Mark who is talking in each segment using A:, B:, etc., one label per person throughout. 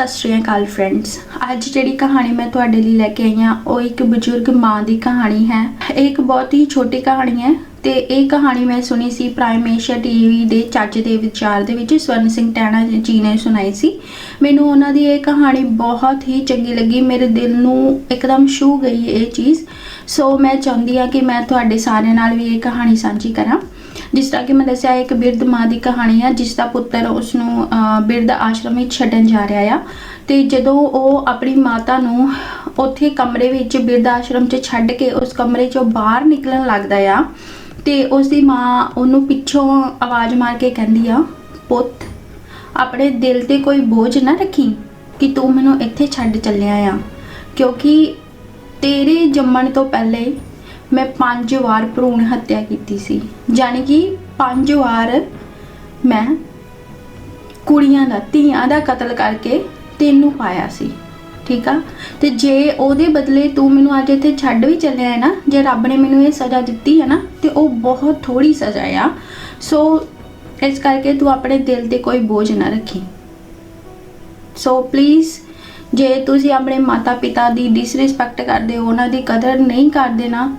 A: ਸਤਿ ਸ਼੍ਰੀ ਅਕਾਲ ਫਰੈਂਡਸ ਅੱਜ ਜਿਹੜੀ ਕਹਾਣੀ ਮੈਂ ਤੁਹਾਡੇ ਲਈ ਲੈ ਕੇ ਆਈ ਹਾਂ, ਉਹ ਇੱਕ ਬਜ਼ੁਰਗ ਮਾਂ ਦੀ ਕਹਾਣੀ ਹੈ। ਇਹ ਇੱਕ ਬਹੁਤ ਹੀ ਛੋਟੀ ਕਹਾਣੀ ਹੈ ਤੇ ਇਹ ਕਹਾਣੀ ਮੈਂ ਸੁਣੀ ਸੀ ਪ੍ਰਾਈਮ ਏਸ਼ੀਆ ਟੀਵੀ ਦੇ ਚੱਜ ਦੇ ਵਿਚਾਰ ਦੇ ਵਿੱਚ, ਸਵਰਨ ਸਿੰਘ ਟੈਣਾ ਜੀ ਨੇ ਸੁਣਾਈ ਸੀ। ਮੈਨੂੰ ਉਹਨਾਂ ਦੀ ਇਹ ਕਹਾਣੀ ਬਹੁਤ ਹੀ ਚੰਗੀ ਲੱਗੀ, ਮੇਰੇ ਦਿਲ ਨੂੰ ਇੱਕਦਮ ਛੂ ਗਈ ਇਹ ਚੀਜ਼। ਸੋ ਮੈਂ ਚਾਹੁੰਦੀ ਹਾਂ ਕਿ ਮੈਂ ਤੁਹਾਡੇ ਸਾਰਿਆਂ ਨਾਲ ਵੀ ਇਹ ਕਹਾਣੀ ਸਾਂਝੀ ਕਰਾਂ। ਜਿਸ ਤਰ੍ਹਾਂ ਕਿ ਮੈਂ ਦੱਸਿਆ, ਇੱਕ ਬਿਰਧ ਮਾਂ ਦੀ ਕਹਾਣੀ ਆ, ਜਿਸ ਦਾ ਪੁੱਤਰ ਉਸ ਨੂੰ ਬਿਰਧ ਆਸ਼ਰਮ ਵਿੱਚ ਛੱਡਣ ਜਾ ਰਿਹਾ ਆ। ਤੇ ਜਦੋਂ ਉਹ ਆਪਣੀ ਮਾਤਾ ਨੂੰ ਉੱਥੇ ਕਮਰੇ ਵਿੱਚ ਬਿਰਧ ਆਸ਼ਰਮ 'ਚ ਛੱਡ ਕੇ ਉਸ ਕਮਰੇ 'ਚੋਂ ਬਾਹਰ ਨਿਕਲਣ ਲੱਗਦਾ ਆ, ਤੇ ਉਸ ਦੀ ਮਾਂ ਉਹਨੂੰ ਪਿੱਛੋਂ ਆਵਾਜ਼ ਮਾਰ ਕੇ ਕਹਿੰਦੀ ਆ, ਪੁੱਤ, ਆਪਣੇ ਦਿਲ ਤੇ ਕੋਈ ਬੋਝ ਨਾ ਰੱਖੀ ਕਿ ਤੂੰ ਮੈਨੂੰ ਇੱਥੇ ਛੱਡ ਚੱਲਿਆ ਆ, ਕਿਉਂਕਿ ਤੇਰੇ ਜੰਮਣ ਤੋਂ ਪਹਿਲੇ ਮੈਂ ਪੰਜ ਵਾਰ ਭਰੂਣ ਹੱਤਿਆ ਕੀਤੀ ਸੀ। ਯਾਨੀ ਕਿ ਪੰਜ ਵਾਰ ਮੈਂ ਕੁੜੀਆਂ ਦਾ, ਧੀਆਂ ਦਾ ਕਤਲ ਕਰਕੇ ਤੈਨੂੰ ਪਾਇਆ ਸੀ। ਠੀਕ ਆ? ਤੇ ਜੇ ਉਹਦੇ ਬਦਲੇ ਤੂੰ ਮੈਨੂੰ ਅੱਜ ਇੱਥੇ ਛੱਡ ਵੀ ਚੱਲਿਆ ਹੈ ਨਾ, ਜੇ ਰੱਬ ਨੇ ਮੈਨੂੰ ਇਹ ਸਜ਼ਾ ਦਿੱਤੀ ਹੈ ਨਾ, ਤੇ ਉਹ ਬਹੁਤ ਥੋੜੀ ਸਜ਼ਾ ਆ। ਸੋ ਇਸ ਕਰਕੇ ਤੂੰ ਆਪਣੇ ਦਿਲ ਤੇ ਕੋਈ ਬੋਝ ਨਾ ਰੱਖੀ। ਸੋ ਪਲੀਜ਼ ਜੇ ਤੁਸੀਂ ਆਪਣੇ ਮਾਤਾ ਪਿਤਾ ਦੀ ਡਿਸਰਿਸਪੈਕਟ ਕਰਦੇ ਹੋ, ਉਹਨਾਂ ਦੀ ਕਦਰ ਨਹੀਂ ਕਰਦੇ ਨਾ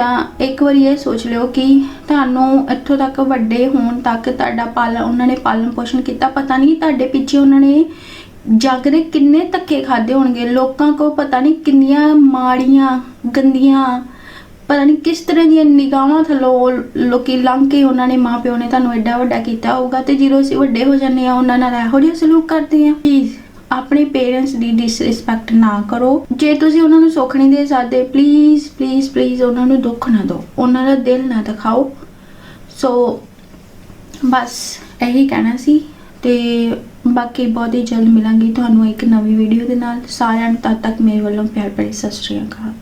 A: ਤਾਂ ਇੱਕ ਵਾਰੀ ਇਹ ਸੋਚ ਲਿਓ ਕਿ ਤੁਹਾਨੂੰ ਇੱਥੋਂ ਤੱਕ ਵੱਡੇ ਹੋਣ ਤੱਕ ਤੁਹਾਡਾ ਪਾਲਣ, ਉਹਨਾਂ ਨੇ ਪਾਲਣ ਪੋਸ਼ਣ ਕੀਤਾ, ਪਤਾ ਨਹੀਂ ਤੁਹਾਡੇ ਪਿੱਛੇ ਉਹਨਾਂ ਨੇ ਜੱਗ ਦੇ ਕਿੰਨੇ ਧੱਕੇ ਖਾਦੇ ਹੋਣਗੇ, ਲੋਕਾਂ ਕੋ ਪਤਾ ਨਹੀਂ ਕਿੰਨੀਆਂ ਮਾੜੀਆਂ, ਗੰਦੀਆਂ, ਪਤਾ ਨਹੀਂ ਕਿਸ ਤਰ੍ਹਾਂ ਦੀਆਂ ਨਿਗਾਹਾਂ ਥੱਲੋਂ ਲੋਕੀ ਲੰਘ ਕੇ ਉਹਨਾਂ ਨੇ ਮਾਪਿਓ ਨੇ ਤੁਹਾਨੂੰ ਐਡਾ ਵੱਡਾ ਕੀਤਾ ਹੋਊਗਾ ਤੇ ਜਦੋਂ ਅਸੀਂ ਵੱਡੇ ਹੋ ਜਾਂਦੇ ਆ ਉਹਨਾਂ ਨਾਲ ਇਹੋ ਜਿਹਾ ਸਲੂਕ ਕਰਦੇ ਆ ਪਲੀਜ਼ ਆਪਣੇ ਪੇਰੈਂਟਸ ਦੀ ਡਿਸਰਿਸਪੈਕਟ ਨਾ ਕਰੋ। ਜੇ ਤੁਸੀਂ ਉਹਨਾਂ ਨੂੰ ਸੁੱਖ ਨਹੀਂ ਦੇ ਸਕਦੇ ਪਲੀਜ਼ ਪਲੀਜ਼ ਪਲੀਜ਼ ਉਹਨਾਂ ਨੂੰ ਦੁੱਖ ਨਾ ਦਿਓ। ਉਹਨਾਂ ਦਾ ਦਿਲ ਨਾ ਦਿਖਾਓ। ਸੋ ਬਸ ਇਹੀ ਕਹਿਣਾ ਸੀ ਤੇ ਬਾਕੀ ਬਹੁਤ ਹੀ ਜਲਦ ਮਿਲਾਂਗੀ ਤੁਹਾਨੂੰ ਇੱਕ ਨਵੀਂ ਵੀਡੀਓ ਦੇ ਨਾਲ। ਸਾਰਿਆਂ ਨੂੰ ਤਦ ਤੱਕ ਮੇਰੇ ਵੱਲੋਂ ਪਿਆਰ ਭਰੀ ਸਤਿ ਸ਼੍ਰੀ ਅਕਾਲ।